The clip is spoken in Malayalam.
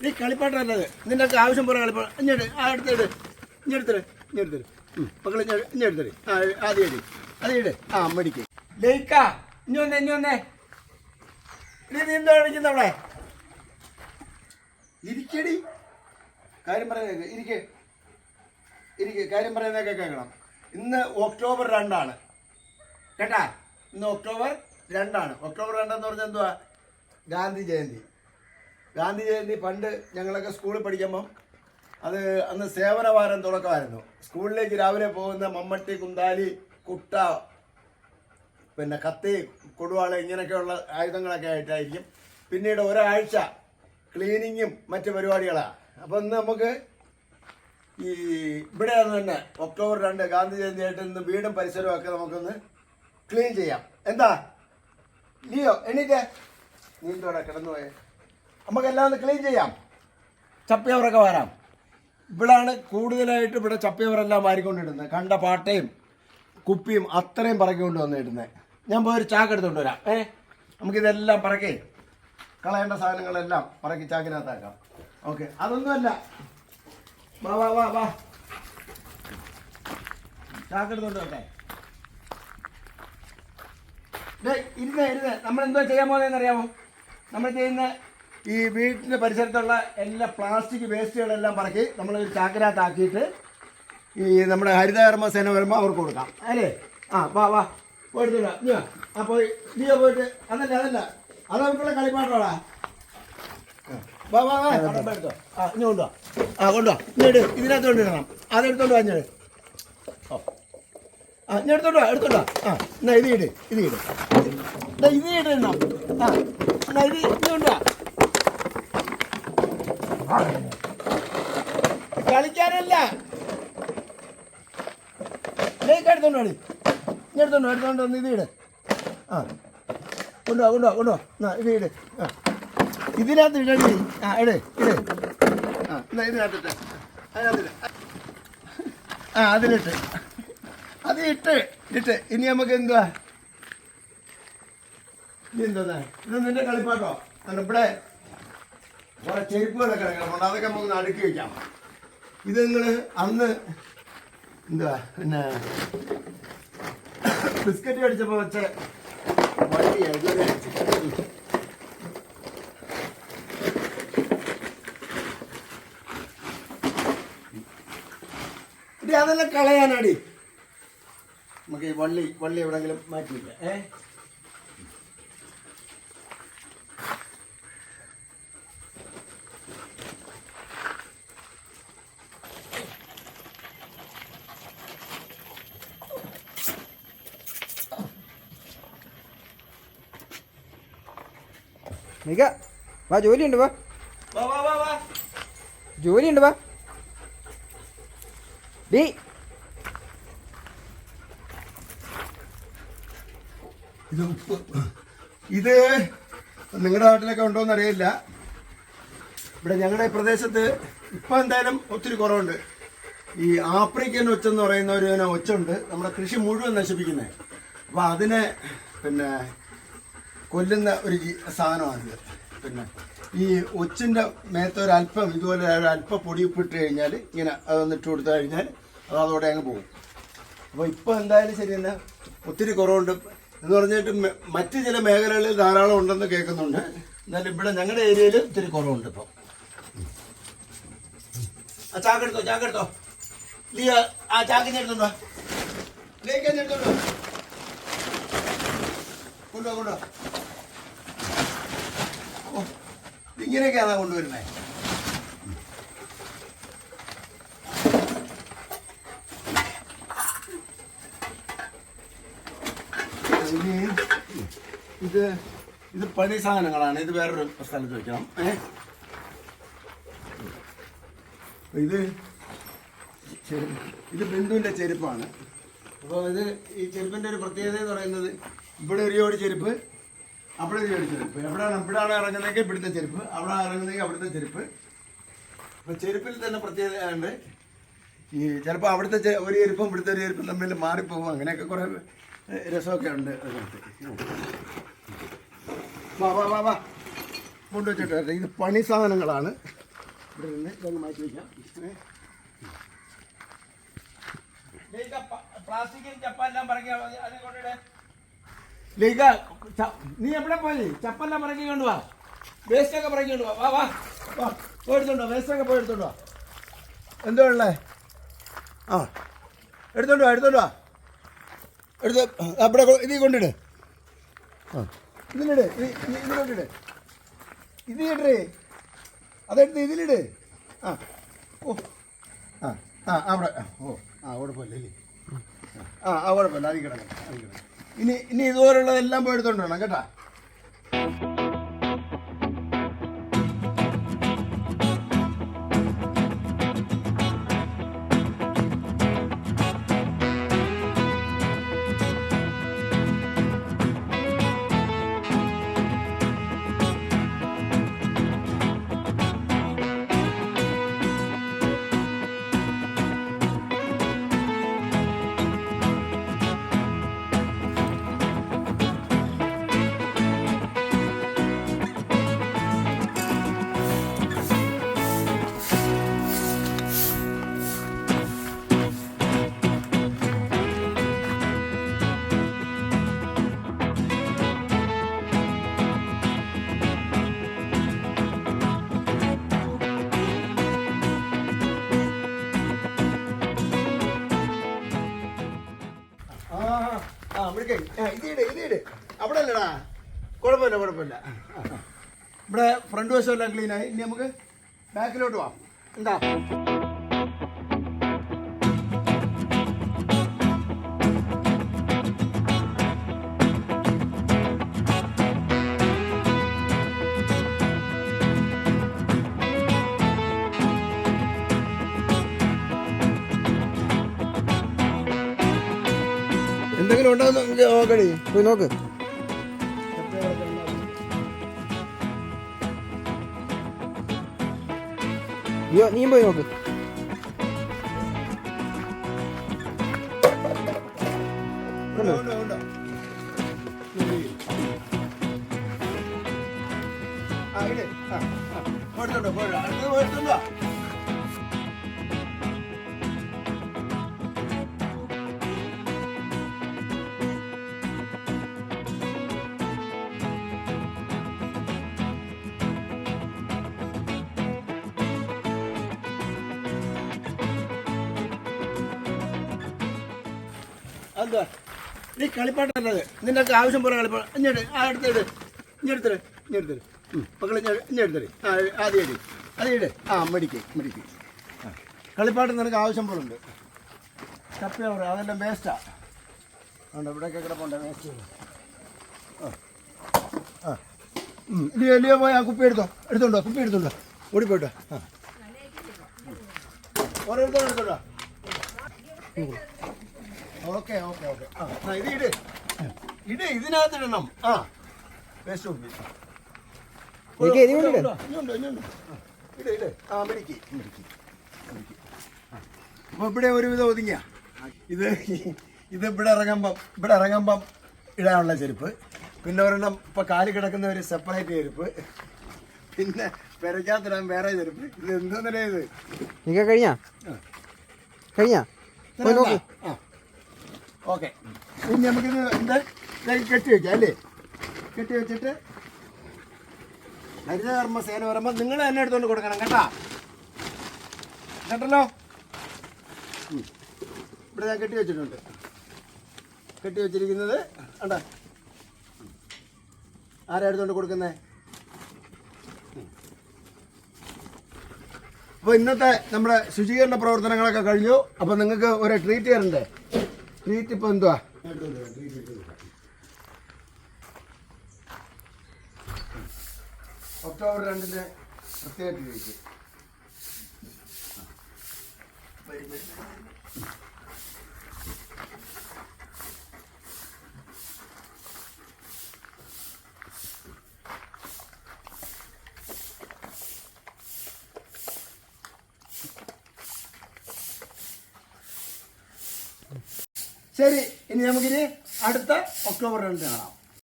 നീ കളിപ്പാട്ടല്ലത്. നിന്റെ ഒക്കെ ആവശ്യം പോലെ കളിപ്പാട്ടം ഇഞ്ഞെടു ആ എടുത്തിട് ഇഞ്ഞെടുത്തിട് ഇഞ്ഞെടുത്തിട് മക്കളെ ഇഞ്ഞെടുത്തിട് ആ ആദ്യം എടി അത് ഇട്. ആ മടിക്ക്. ലയിക്ക ഇഞ്ഞി വന്നേ നീ നീ എന്താ കളിക്കുന്ന അവിടെ? ഇരിക്കടി. കാര്യം പറയുന്നത് ഇരിക്കെ. ഇരിക്കെ. കാര്യം പറയുന്നതൊക്കെ കേൾക്കണം. ഇന്ന് ഒക്ടോബർ രണ്ടാണ്. കേട്ടാ? ഇന്ന് ഒക്ടോബർ രണ്ടാണ്. ഒക്ടോബർ രണ്ടെന്ന് പറഞ്ഞാൽ എന്തുവാ? ഗാന്ധി ജയന്തി. ഗാന്ധി ജയന്തി പണ്ട് ഞങ്ങളൊക്കെ സ്കൂളിൽ പഠിക്കുമ്പം അത് അന്ന് സേവനവാരം തുടക്കമായിരുന്നു. സ്കൂളിലേക്ക് രാവിലെ പോകുന്ന മമ്മട്ടി കുന്താലി കുട്ട പിന്നെ കത്തി കൊടുവാള ഇങ്ങനെയൊക്കെയുള്ള ആയുധങ്ങളൊക്കെ ആയിട്ടായിരിക്കും. പിന്നീട് ഒരാഴ്ച ക്ലീനിങ്ങും മറ്റ് പരിപാടികളാണ് അപ്പം ഇന്ന് നമുക്ക് ഈ ഇവിടെ തന്നെ ഒക്ടോബർ രണ്ട് ഗാന്ധി ജയന്തി ആയിട്ട് ഇന്ന് വീടും പരിസരവും ഒക്കെ നമുക്കൊന്ന് ക്ലീൻ ചെയ്യാം. എന്താ? ലിയോ എണീറ്റേ? നീന്തോടെ കിടന്നു പോയേ നമുക്കെല്ലാം ഒന്ന് ക്ലീൻ ചെയ്യാം. ചപ്പിയവരൊക്കെ വരാം. ഇവിടാണ് കൂടുതലായിട്ട് ഇവിടെ ചപ്പയവറെല്ലാം വാരിക്കൊണ്ടിടുന്നത്. കണ്ട പാട്ടയും കുപ്പിയും അത്രയും പറക്കിക്കൊണ്ട് വന്നിടുന്നത്. ഞാൻ പോയി ഒരു ചാക്ക് എടുത്തുകൊണ്ട് വരാം. ഏ? നമുക്കിതെല്ലാം പറക്കേ കളയേണ്ട സാധനങ്ങളെല്ലാം പറക്കി ചാക്കിനകത്താക്കാം. ഓക്കെ അതൊന്നുമല്ല. വാ വാ വാ വാ. ചാക്ക് എടുത്തുകൊണ്ട് വരട്ടെ. ഇരുന്നേ ഇരുന്നേ. നമ്മൾ എന്തോ ചെയ്യാൻ പോകുന്നതെന്ന് അറിയാമോ നമ്മൾ ചെയ്യുന്ന ഈ വീട്ടിന്റെ പരിസരത്തുള്ള എല്ലാ പ്ലാസ്റ്റിക് വേസ്റ്റുകളെല്ലാം പറക്കി നമ്മൾ ചാക്കിനകത്താക്കിയിട്ട് ഈ നമ്മുടെ ഹരിതകർമ്മ സേന വരുമ്പോൾ അവർക്ക് കൊടുക്കാം. അല്ലേ? ആ വാ വാ. പോയിട്ട് വരാം. നീ വാ. ആ പോയി. നീയോ പോയിട്ട്. അതല്ല അതല്ല. അത് അവർക്കുള്ള കളിപ്പാട്ടാ വാ വാ വാ. എടുത്തോ. ആ ഇനി കൊണ്ടുവാ. ആ കൊണ്ടുവാ. ഇനി ഇട് ഇതിനകത്ത് കൊണ്ടിടണം അതെടുത്തോണ്ട് വാ ഞാൻ ഓ. ആ ഞാൻ എടുത്തോണ്ട് വാ എടുത്തോണ്ട് വാ. ആ എന്നാ ഇത് ഇട്. ഇത് ഇട്. ഇത് ഇട് ആ എന്നാ ഇത് ഇത് കൊണ്ടുവാ. കളിക്കാനല്ല. ലേക്ക് എടുത്തോണ്ട് ഞാൻ എടുത്തോണ്ടോ എടുത്തോണ്ട് വന്ന് ഇത് ഇട്. ആ. കൊണ്ടുവാ കൊണ്ടുവാ എന്നാ ഇത് ഇട്. ആ. ഇതിനകത്ത് ഇടടി ആ ഇട് ആ എന്നാ ഇതിനകത്തിട്ട്. അതിനകത്തിട്ട്. ആ അതിലിട്ട്. അത് ഇട്ട് ഇട്ട്. ഇനി നമുക്ക് എന്തുവാ? ഇനി എന്തോന്നാ ഇത് നിന്റെ കളിപ്പാട്ടോ. ഇവിടെ കുറെ ചെരുപ്പുകളൊക്കെ കിടക്കുന്നുണ്ട്. അതൊക്കെ നമുക്ക് അടുക്കി വയ്ക്കാം ഇത് നിങ്ങൾ അന്ന് എന്തുവാ പിന്നെ ബിസ്ക്കറ്റ് അടിച്ചപ്പോൾ വെച്ച വണ്ടിയാണ് അതെല്ലാം കളയാനാടി. നമുക്ക് ഈ വള്ളി വള്ളി എവിടെങ്കിലും മാറ്റിയില്ല? ഏ? മിക വാ ജോലിയുണ്ട് വാ. വാ വാ വാ വാ. ജോലിയുണ്ട് വാ. ഡി. ഇത് ഇത് നിങ്ങളുടെ നാട്ടിലൊക്കെ ഉണ്ടോന്ന് അറിയില്ല. ഇവിടെ ഞങ്ങളുടെ ഈ പ്രദേശത്ത് ഇപ്പം എന്തായാലും ഒത്തിരി കുറവുണ്ട്. ഈ ആഫ്രിക്കൻ ഒച്ച എന്ന് പറയുന്ന ഒരു ഒച്ച ഒച്ചുണ്ട്. നമ്മുടെ കൃഷി മുഴുവൻ നശിപ്പിക്കുന്നത് അപ്പം അതിനെ പിന്നെ കൊല്ലുന്ന ഒരു സാധനമാണ് സാധനമാണിത് പിന്നെ ഈ ഒച്ചിന്റെ മേത്തൊരല്പം ഇതുപോലെ അല്പം പൊടി ഉപ്പിട്ട് കഴിഞ്ഞാൽ ഇങ്ങനെ അതൊന്ന് ഇട്ട് കൊടുത്തു കഴിഞ്ഞാൽ അത് അതോടെ അങ്ങ് പോകും. അപ്പോൾ ഇപ്പോൾ എന്തായാലും ശരി തന്നെ ഒത്തിരി കുറവുണ്ട്. എന്ന് പറഞ്ഞിട്ട് മറ്റ് ചില മേഖലകളിൽ ധാരാളം ഉണ്ടെന്ന് കേൾക്കുന്നുണ്ട്. എന്നാലും ഇവിടെ ഞങ്ങളുടെ ഏരിയയിൽ ഒത്തിരി കുറവുണ്ട് ഇപ്പോൾ ആ ചാക്കെടുത്തോ ചാക്കെടുത്തോ ലിയ ആ ചാക്കിന് എടുത്തുണ്ടോ ലേക്ക് എടുത്തുണ്ടോ കൊണ്ടോ കൊണ്ടോ ഓ ഇങ്ങനെയൊക്കെയാണ് കൊണ്ടുവരുന്നത് ഇനി ഇത് ഇത് പണി സാധനങ്ങളാണ്. ഇത് വേറൊരു സ്ഥലത്ത് വെക്കണം. ഇത് ഇത് ബിന്ദുവിന്റെ ചെരുപ്പാണ്. അപ്പോൾ ഇത് ഈ ചെരുപ്പിന്റെ ഒരു പ്രത്യേകത എന്ന് പറയുന്നത് ഇവിടെ ഒരു ചെരുപ്പ്. അവിടെ ചെരുപ്പ്. എവിടെയാണ് ഇവിടെയാണ് ഇറങ്ങുന്നതെങ്കിൽ ഇവിടുത്തെ ചെരുപ്പ്. അവിടെ ഇറങ്ങുന്നതെങ്കിൽ അവിടുത്തെ ചെരുപ്പ്. അപ്പോൾ ചെരുപ്പിൽ തന്നെ പ്രത്യേകത ഉണ്ട് ഈ ചിലപ്പോൾ അവിടുത്തെ ഒരു ചെരുപ്പും ഇവിടുത്തെ ഒരു ചെരുപ്പും തമ്മിൽ മാറിപ്പോകും അങ്ങനെയൊക്കെ കുറേ രസമൊക്കെ ഉണ്ട് അതിനകത്ത്. വാ വാ വാ വാ. കൊണ്ടുവച്ചിട്ട് വരട്ടെ. ഇത് പണി സാധനങ്ങളാണ്. ഇവിടെ നിന്ന് ഇതൊന്ന് മാറ്റി വയ്ക്കാം പ്ലാസ്റ്റിക്കും ചപ്പ- എല്ലാം പറക്കി അതിൽ കൊണ്ടിടേ നീ എവിടെ പോയി? ചപ്പല്ല പറക്കി കൊണ്ട് വാ. വേസ്റ്റ് ഒക്കെ പറക്കി കൊണ്ട് വാ. വാ വാ വേസ്റ്റൊക്കെ പോയി എടുത്തോണ്ടോ വേസ്റ്റ് ഒക്കെ പോയി എടുത്തോണ്ടോ എന്തോ ഉള്ളേ? ആ എടുത്തോണ്ട് വാ എടുത്തോണ്ട് വാ. എടുത്ത് അവിടെ കൊ- കൊണ്ടിട്. ആ ഇതിലിട് ഇത് കൊണ്ടിട്. ഇത് ഇടേ. അതെടുത്ത് ഇതിലിട്. ആ ഓ ആ ആ അവിടെ ഓ ആ അവിടെ പോലെ ആ ആ കുഴപ്പമില്ല അതിൽ കിടക്കണം അതിൽ കിടക്കണം ഇനി ഇനി ഇതുപോലുള്ളതെല്ലാം പോയി എടുത്തോണ്ട് വേണം കേട്ടാ? ആ ഇതിട് ഇതിട് അവിടെ അല്ലടാ കുഴപ്പമില്ല കുഴപ്പമില്ല. ഇവിടെ ഫ്രണ്ട് വശമെല്ലാം ക്ലീനായി ഇനി നമുക്ക് ബാക്കിലോട്ട് പോവാം എന്താ? എന്തെങ്കിലും ഉണ്ടോ നോക്കണേ പോയി നോക്ക് അയ്യോ നീയും പോയി നോക്ക് ഉണ്ടോ, ഉണ്ടോ. ആ. ആ, ആ. പോയെടുത്തോണ്ടോ, പോയെടോ. അടുത്തത് പോയെടുത്തോണ്ടോ. എന്താ നീ കളിപ്പാട്ടല്ലത് നിനക്ക് ആവശ്യം പോലെ കളിപ്പാട്ടം ഇഞ്ഞെടു ആ എടുത്തിട് ഇഞ്ഞെടുത്തിട് ഇഞ്ഞെടുത്തിട് മക്കളെ ഇഞ്ഞെടുത്തിട് ആ ആദ്യം ഇട്. അത് ഇട്. ആ മെടിക്ക് മെടിക്ക്. ആ. നിനക്ക് ആവശ്യം പോലെ ഉണ്ട്. കപ്പ അവർ അതെല്ലാം വേസ്റ്റാണ് ഉണ്ട് ഇവിടെയൊക്കെ കിടപ്പുണ്ട് വേസ്റ്റ് ആ. ആ. ഇനി വലിയ പോയി ആ കുപ്പി എടുത്തോ? എടുത്തോണ്ടോ? കുപ്പി എടുത്തോണ്ടോ? ഓടിപ്പോയിട്ടോ ആ. ഓരോരുത്തരും എടുത്തോണ്ടോ? Okay okay okay. ആ ഇത് ഇട്. ഇട് ഇതിനകത്ത് ഇടണം ആ വേസ്റ്റ് കുപ്പി. ഇഞ്ഞുണ്ട് ഇഞ്ഞുണ്ട് ഇട് ഇട്. ആ മിടിക്ക് മിടിക്ക് മിടിക്ക്. അപ്പോൾ ഇവിടെ ഒരുവിധം ഒതുങ്ങിയ. ഇത് ഇത് ഇവിടെ ഇറങ്ങുമ്പം ഇവിടെ ഇറങ്ങുമ്പം ഇടാനുള്ള ചെരുപ്പ്. പിന്നെ ഒരെണ്ണം ഇപ്പം കാൽ കിടക്കുന്ന ഒരു സെപ്പറേറ്റ് ചെരുപ്പ്. പിന്നെ പെരക്കാത്തിടാൻ വേറെ ചെരുപ്പ്. ഇത് എന്തോന്നല്ലേ ഇത്? കഴിഞ്ഞ? കഴിഞ്ഞ? ആ. ഓക്കെ. ഇനി നമുക്കിത് എന്താ? കെട്ടി വെക്കാം അല്ലേ? കെട്ടി വെച്ചിട്ട് ഹരിതകർമ്മ സേന വരുമ്പോൾ നിങ്ങൾ തന്നെ എടുത്തുകൊണ്ട് കൊടുക്കണം കേട്ടാ? കേട്ടല്ലോ? ഇവിടെ ഞാൻ കെട്ടി വെച്ചിട്ടുണ്ട്. കെട്ടി വെച്ചിരിക്കുന്നത് കണ്ട? ആരാ എടുത്തുകൊണ്ട് കൊടുക്കുന്നേ? അപ്പോൾ ഇന്നത്തെ നമ്മുടെ ശുചീകരണ പ്രവർത്തനങ്ങളൊക്കെ കഴിഞ്ഞു. അപ്പോൾ നിങ്ങൾക്ക് ഒരു ട്രീറ്റ് തരണ്ടേ ട്രീറ്റ് ഇപ്പോൾ എന്തുവാ? ഒക്ടോബർ രണ്ടിന് പ്രത്യേക ട്രീറ്റ് ശരി ഇനി നമുക്കിനി അടുത്ത ഒക്ടോബർ രണ്ടിന് കാണാം